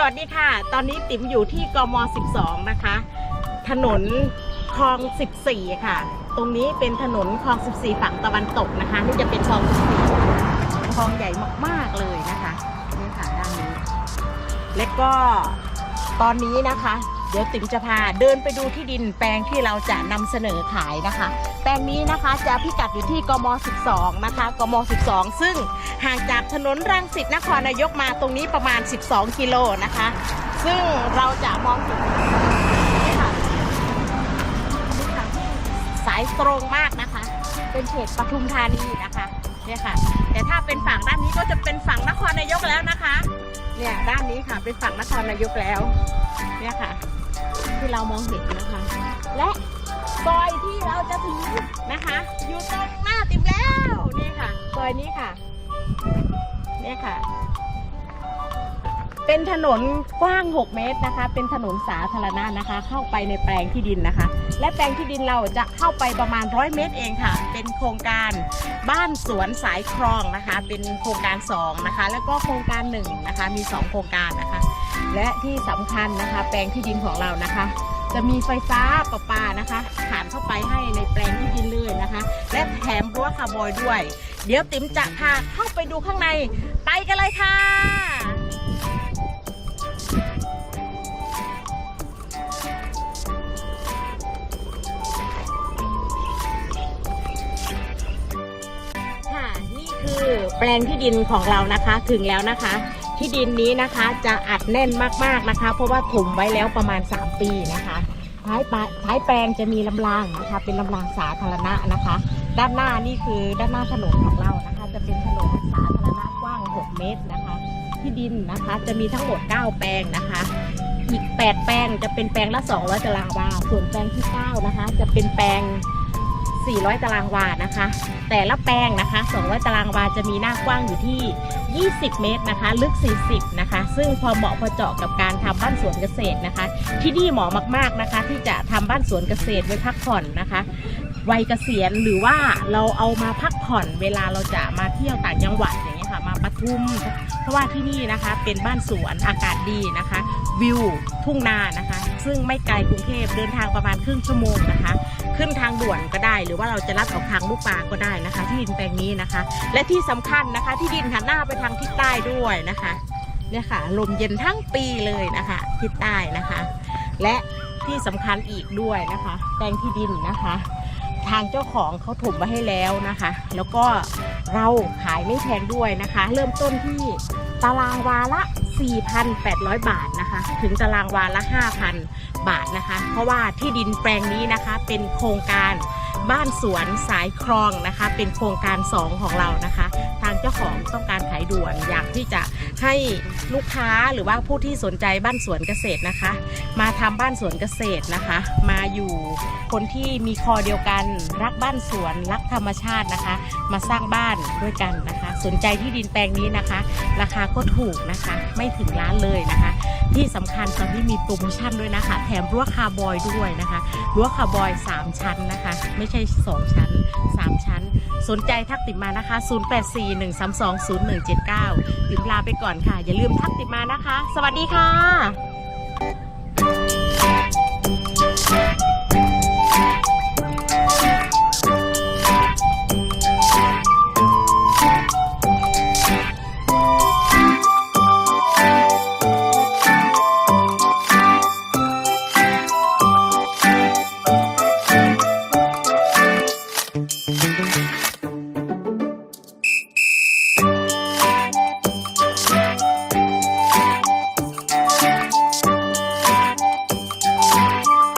สวัสดีค่ะ ตอนนี้ติ๋มอยู่ที่กม 12 นะคะ ถนนคลอง 14 ค่ะ ตรงนี้เป็นถนนคลอง 14 ฝั่งตะวันตกนะคะ นี่จะเป็นคลอง 14 คลองใหญ่มากๆเลยนะคะนี่ค่ะด้านนี้ และก็ตอนนี้นะคะ เดี๋ยวติ๋มจะพาเดินไปดูที่ดินแปลงที่เราจะนำเสนอขายนะคะ แปลงนี้นะคะจะพิกัดอยู่ที่กม 12 นะคะ กม 12 ซึ่งห่างจากถนนรังสิตนครนายกมาตรงนี้ประมาณ 12 กิโลนะคะ ซึ่งเราจะมองเห็นนี่ค่ะนี่ค่ะสายตรงมากนะคะ เป็นเขตปทุมธานีนะคะเนี่ยค่ะ แต่ถ้าเป็นฝั่งด้านนี้ก็จะเป็นฝั่งนครนายกแล้วนะคะ เนี่ยด้านนี้ค่ะเป็นฝั่งนครนายกแล้วเนี่ยค่ะ ที่เรามองเห็นนะคะ และซอยที่เราจะถึงนะคะ อยู่ตรงหน้าติมแล้วนี่ค่ะซอยนี้ค่ะนี่ค่ะ เป็นถนนกว้าง 6 เมตรนะคะ เป็นถนนสาธารณะนะคะ เข้าไปในแปลงที่ดินนะคะ และแปลงที่ดินเราจะเข้าไปประมาณ 100 เมตรเองค่ะ เป็นโครงการบ้านสวนสายคลองนะคะ เป็นโครงการ 2 นะคะ แล้วก็โครงการ1นะคะ มี 2 โครงการนะคะ และที่สำคัญนะคะ แปลงที่ดินของเรานะคะ จะมีไฟฟ้าประปานะคะผ่านเข้าไปให้ในแปลงที่ดินเลยนะคะ และแถมรั้วคาร์บอยด้วย เดี๋ยวติ๋มจะพาเข้าไปดูข้างใน ไปกันเลยค่ะ คือแปลงที่ดินของเรานะคะถึงแล้วนะคะ ที่ดินนี้นะคะจะอัดแน่นมากๆนะคะ เพราะว่าถมไว้แล้วประมาณ 3 ปีนะคะท้ายปลายท้ายแปลงจะมีลำรางนะคะ เป็นลำรางสาธารณะนะคะ ด้านหน้านี่คือด้านหน้าถนนของเรานะคะ จะเป็นถนนสาธารณะกว้าง 6 เมตรนะคะ ที่ดินนะคะจะมีทั้งหมด 9 แปลงนะคะอีก 8 แปลงจะเป็นแปลงละ 200ตารางวาส่วนแปลงที่ 9 นะคะ จะเป็นแปลง 400 ตารางวานะคะ แต่ละแปลงนะคะ 200 ตารางวาจะมีหน้ากว้างอยู่ที่ 20 เมตรนะคะ ลึก 40 นะคะ ซึ่งพอเหมาะพอเจาะกับการทำบ้านสวนเกษตรนะคะ ที่นี่เหมาะมากๆนะคะ ที่จะทำบ้านสวนเกษตรไว้พักผ่อนนะคะวัยเกษียณหรือว่าเราเอามาพักผ่อนเวลาเราจะมาเที่ยวต่างจังหวัดอย่างเงี้ยค่ะมาปทุม เพราะว่าที่นี่นะคะเป็นบ้านสวนอากาศดีนะคะ วิวทุ่งนานะคะ ซึ่งไม่ไกลกรุงเทพเดินทางประมาณครึ่งชั่วโมงนะคะ ขึ้นทางด่วนก็ได้ หรือว่าเราจะลัดออกทางลูกปลาก็ได้นะคะ ที่ดินแปลงนี้นะคะ และที่สำคัญนะคะ ที่ดินหันหน้าไปทางทิศใต้ด้วยนะคะเนี่ยค่ะลมเย็นทั้งปีเลยนะคะทิศใต้นะคะ และที่สำคัญอีกด้วยนะคะ แปลงที่ดินนะคะ ทางเจ้าของเขาถมมาให้แล้วนะคะ แล้วก็เราขายไม่แพงด้วยนะคะ เริ่มต้นที่ตารางวาละ 4,800 บาทนะคะ ถึงตารางวาละ 5,000 บาทนะคะ เพราะว่าที่ดินแปลงนี้นะคะ เป็นโครงการบ้านสวนสายคลองนะคะ เป็นโครงการ 2 ของเรานะคะางเจ้าของต้องการขายด่วนอยากที่จะให้ลูกค้าหรือว่าผู้ที่สนใจบ้านสวนเกษตรนะคะ มาทำบ้านสวนเกษตรนะคะ มาอยู่คนที่มีคอเดียวกัน รักบ้านสวนรักธรรมชาตินะคะ มาสร้างบ้านด้วยกันนะคะ สนใจที่ดินแปลงนี้นะคะ ราคาก็ถูกนะคะ ไม่ถึงล้านเลยนะคะ ที่สำคัญตอนนี้มีโปรโมชั่นด้วยนะคะ แถมรั้วคาร์บอยด้วยนะคะรั้วคาร์บอย 3 ชั้นนะคะ ไม่ใช่ 2 ชั้น 3 ชั้น สนใจทักติดมานะคะ 0841320179 ติมลาไปก่อนค่ะ อย่าลืมทักติดมานะคะ สวัสดีค่ะ